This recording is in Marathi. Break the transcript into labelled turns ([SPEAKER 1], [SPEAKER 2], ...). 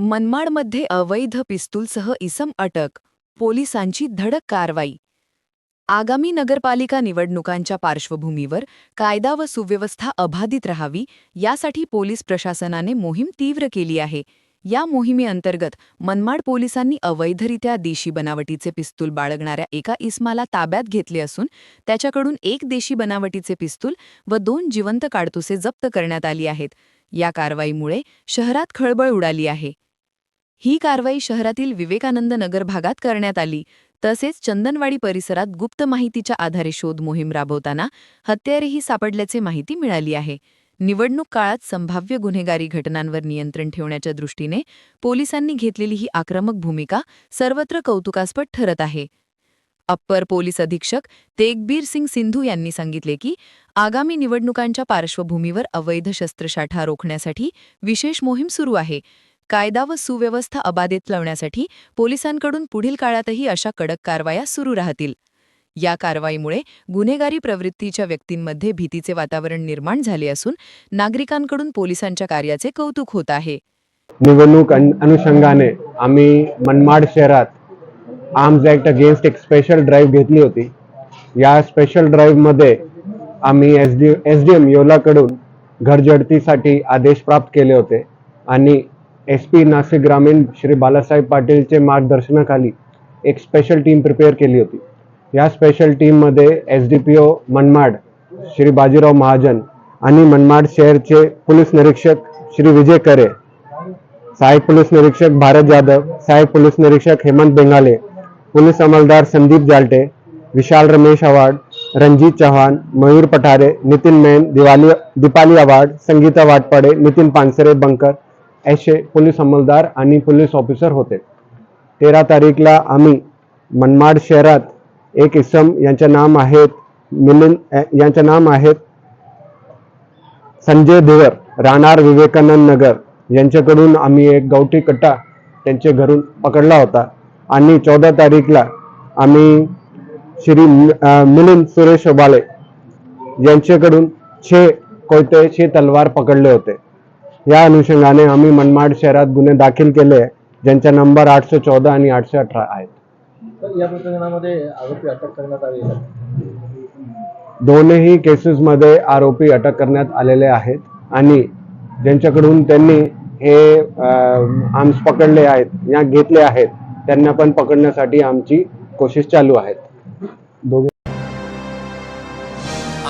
[SPEAKER 1] मनमाडमध्ये अवैध पिस्तूलसह इसम अटक पोलिसांची धडक कारवाई. आगामी नगरपालिका निवडणुकांच्या पार्श्वभूमीवर कायदा व सुव्यवस्था अबाधित राहावी यासाठी पोलीस प्रशासनाने मोहीम तीव्र केली आहे. या मोहिमेअंतर्गत मनमाड पोलिसांनी अवैधरित्या देशी बनावटीचे पिस्तूल बाळगणाऱ्या एका इस्माला ताब्यात घेतले असून त्याच्याकडून एक देशी बनावटीचे पिस्तूल व दोन जिवंत काडतुसे जप्त करण्यात आली आहेत. या कारवाईमुळे शहरात खळबळ उडाली आहे. ही कारवाई शहरातील विवेकानंद नगर भागात करण्यात आली. तसेच चंदनवाडी परिसरात गुप्त माहितीच्या आधारे शोध मोहीम राबवताना हत्यारेही सापडल्याचे माहिती मिळाली आहे. निवडणूक काळात संभाव्य गुन्हेगारी घटनांवर नियंत्रण ठेवण्याच्या दृष्टीने पोलिसांनी घेतलेली ही आक्रमक भूमिका सर्वत्र कौतुकास्पद ठरत आहे. अप्पर पोलीस अधीक्षक तेगबीर सिंग सिंधू यांनी सांगितले की आगामी निवडणुकांच्या पार्श्वभूमीवर अवैध शस्त्रसाठा रोखण्यासाठी विशेष मोहीम सुरू आहे. कायदा व सुव्यवस्था अबाधित लावण्यासाठी पोलिसांकडून पुढील काळातही अशा कडक कारवाया सुरू राहतील. या कारवाईमुळे गुन्हेगारी प्रवृत्तीच्या व्यक्तींमध्ये भीतीचे वातावरण निर्माण झाले असून नागरिकांकडून पोलिसांच्या कार्याचे कौतुक होत आहे.
[SPEAKER 2] निवडणूक अनुषंगाने आम्ही मनमाड शहरात आर्म्स ऍक्ट अगेन्स्ट एक स्पेशल ड्राईव्ह घेतली होती. या स्पेशल ड्राईव्हमध्ये आम्ही S D S D M योलाकडून घरजडतीसाठी आदेश प्राप्त केले होते आणि एस पी नाशिक ग्रामीण श्री बालासाहेब पाटीलचे मार्गदर्शनाखाली एक स्पेशल टीम प्रिपेअर केली होती. या स्पेशल टीममध्ये S D P O Manmad Shri Bajirao Mahajan आणि मनमाड शहरचे पोलीस निरीक्षक श्री विजय करे सहाय्यक पोलीस निरीक्षक भारत जाधव सहाय्यक पोलीस निरीक्षक हेमंत बेंगाले पोलीस अंमलदार संदीप जालटे विशाल रमेश आव्हाड रणजित चव्हाण मयूर पठारे नितीन मेन दिवाली दीपाली आव्हाड संगीता वाटपाडे नितीन पानसरे बंकर असे पोलीस अंमलदार आणि पोलीस ऑफिसर होते. तेरा तारीखला आम्ही मनमाड शहरात एक इसम यांचे नाम आहेत मिलिंद यांचे नाम आहेत संजय देवर राहणार विवेकानंद नगर यांच्याकडून आम्ही एक गावठी कट्टा त्यांच्या घरून पकडला होता. आणि चौदा तारीखला आम्ही श्री मिलिंद सुरेश बाले यांच्याकडून छे कोयते छे तलवार पकडले होते. या अनुषंगाने आम्ही मनमाड शहरात गुन्हे दाखल केले ज्यांचा नंबर आठशे चौदा आणि आठशे अठरा आहेत
[SPEAKER 3] या प्रकरणामध्ये आरोपी अटक करण्यात आले आहेत.
[SPEAKER 2] दोनही केसेसमध्ये आरोपी अटक करण्यात आलेले आहेत आणि ज्यांच्याकडून त्यांनी हे आर्म्स पकडले आहेत या घेतले आहेत त्यांना पण पकडण्यासाठी आमची कोशिश चालू आहे दोघे